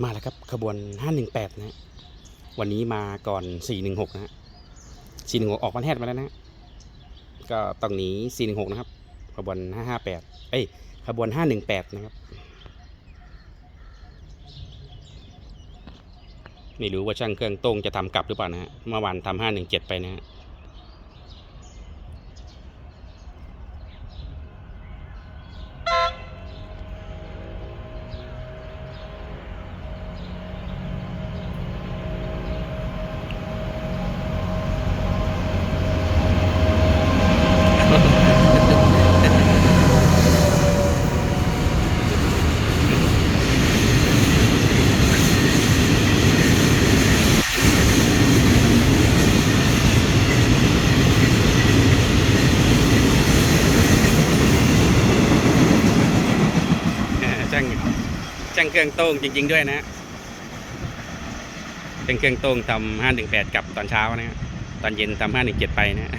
มาแล้วครับขบวน 518 นะฮะวันนี้มาก่อน 416 นะฮะ 416 ออกวันแฮดมาแล้วนะฮะก็ต้องหนี416 นะครับ ขบวน 558 เอ้ย ขบวน 518 นะครับ ไม่รู้ว่าช่างเครื่องต้งจะทำกลับหรือเปล่านะฮะ เมื่อวานทำ517 ไปนะฮะ ช่างช่างเครื่องโต้งจริง ๆ ด้วยนะฮะช่างเครื่องโต้งทำห้าหนึ่งแปดกลับตอนเช้านะฮะตอนเย็นทำห้าหนึ่งเจ็ดไปนะฮะ